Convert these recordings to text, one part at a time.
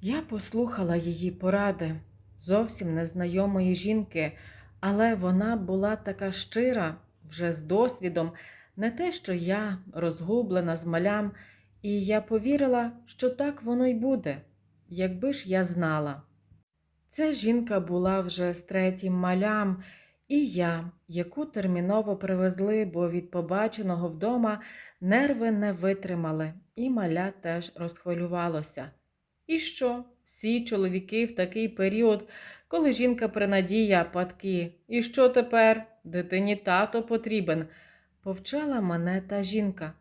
Я послухала її поради зовсім незнайомої жінки, але вона була така щира, вже з досвідом, не те, що я розгублена з малям, і я повірила, що так воно й буде, якби ж я знала. Ця жінка була вже з третім малям, і я, яку терміново привезли, бо від побаченого вдома нерви не витримали, і маля теж розхвилювалося. І що? Всі чоловіки в такий період, коли жінка принадія падки. І що тепер? Дитині тато потрібен, повчала мене та жінка.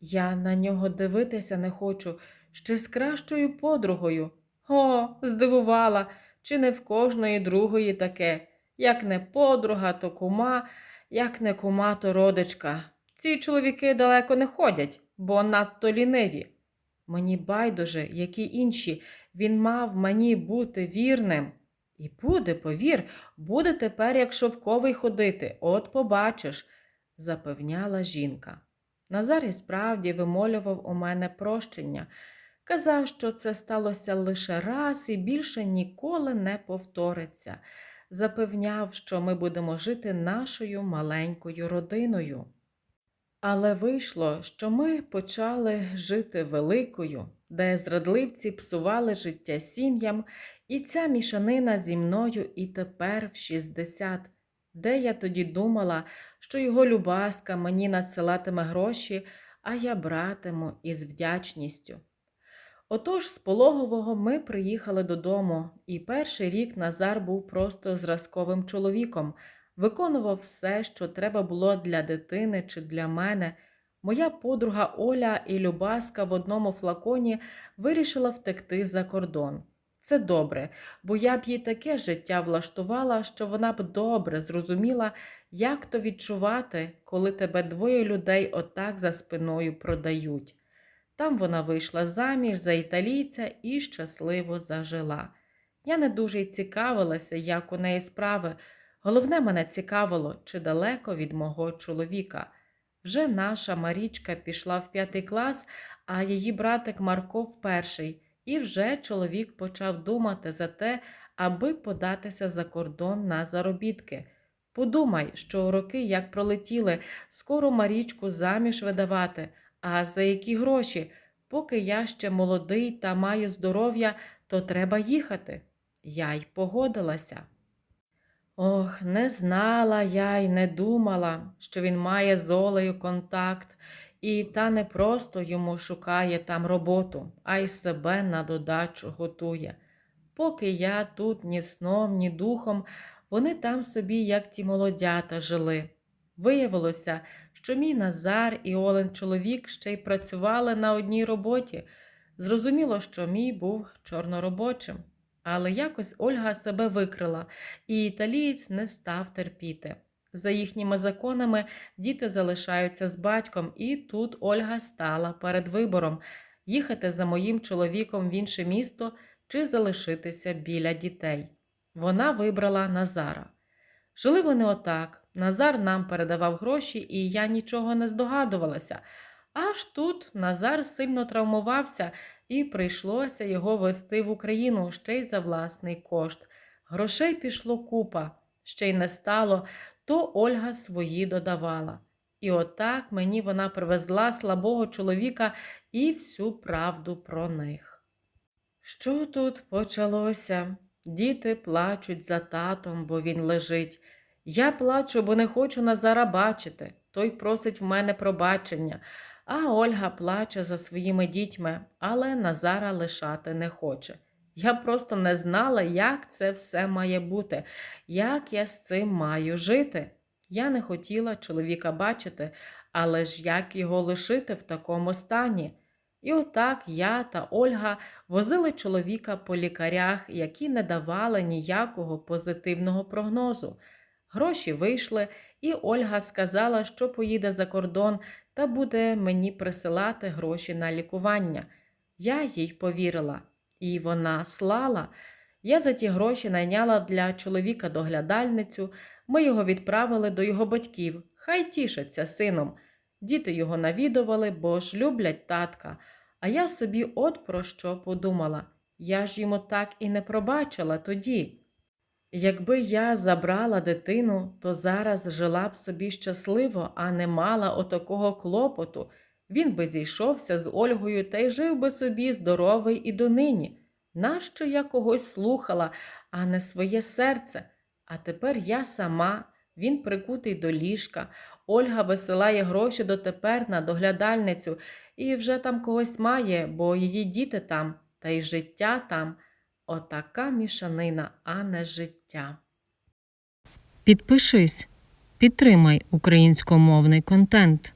Я на нього дивитися не хочу, ще з кращою подругою. О, здивувала, чи не в кожної другої таке. Як не подруга, то кума, як не кума, то родичка. Ці чоловіки далеко не ходять, бо надто ліниві. Мені байдуже, які інші, він мав мені бути вірним. І буде, повір, буде тепер, як шовковий ходити, от побачиш, запевняла жінка. Назар і справді вимолював у мене прощення, казав, що це сталося лише раз і більше ніколи не повториться. Запевняв, що ми будемо жити нашою маленькою родиною. Але вийшло, що ми почали жити великою, де зрадливці псували життя сім'ям, і ця мішанина зі мною і тепер в 60, де я тоді думала, що його любаска мені надсилатиме гроші, а я братиму із вдячністю. Отож, з пологового ми приїхали додому, і перший рік Назар був просто зразковим чоловіком, виконував все, що треба було для дитини чи для мене. Моя подруга Оля і Любаска в одному флаконі вирішила втекти за кордон. Це добре, бо я б їй таке життя влаштувала, що вона б добре зрозуміла, як то відчувати, коли тебе двоє людей отак за спиною продають. Там вона вийшла заміж за італійця і щасливо зажила. Я не дуже цікавилася, як у неї справи. Головне мене цікавило, чи далеко від мого чоловіка. Вже наша Марічка пішла в п'ятий клас, а її братик Марко в перший, і вже чоловік почав думати за те, аби податися за кордон на заробітки. Подумай, що роки як пролетіли, скоро Марічку заміж видавати, а за які гроші? Поки я ще молодий та маю здоров'я, то треба їхати. Я й погодилася. Ох, не знала я й не думала, що він має з Олею контакт, і та не просто йому шукає там роботу, а й себе на додачу готує. Поки я тут ні сном, ні духом, вони там собі, як ті молодята, жили. Виявилося, що мій Назар і Олен чоловік ще й працювали на одній роботі. Зрозуміло, що мій був чорноробочим. Але якось Ольга себе викрила, і італієць не став терпіти. За їхніми законами діти залишаються з батьком, і тут Ольга стала перед вибором їхати за моїм чоловіком в інше місто чи залишитися біля дітей. Вона вибрала Назара. Жили вони отак. Назар нам передавав гроші, і я нічого не здогадувалася. Аж тут Назар сильно травмувався і прийшлося його вести в Україну ще й за власний кошт. Грошей пішло купа, ще й не стало, то Ольга свої додавала. І отак мені вона привезла слабого чоловіка і всю правду про них. Що тут почалося? Діти плачуть за татом, бо він лежить. Я плачу, бо не хочу Назара бачити. Той просить в мене пробачення. А Ольга плаче за своїми дітьми, але Назара лишати не хоче. Я просто не знала, як це все має бути, як я з цим маю жити. Я не хотіла чоловіка бачити, але ж як його лишити в такому стані? І отак я та Ольга возили чоловіка по лікарях, які не давали ніякого позитивного прогнозу. Гроші вийшли, і Ольга сказала, що поїде за кордон та буде мені присилати гроші на лікування. Я їй повірила, і вона слала. Я за ті гроші найняла для чоловіка доглядальницю. Ми його відправили до його батьків. Хай тішаться сином. Діти його навідували, бо ж люблять татка. А я собі от про що подумала. Я ж йому так і не пробачила тоді. Якби я забрала дитину, то зараз жила б собі щасливо, а не мала отакого клопоту. Він би зійшовся з Ольгою та й жив би собі здоровий і донині. Нащо я когось слухала, а не своє серце? А тепер я сама, він прикутий до ліжка, Ольга висилає гроші дотепер на доглядальницю і вже там когось має, бо її діти там, та й життя там. Отака мішанина, а не життя. Підпишись, підтримай українськомовний контент.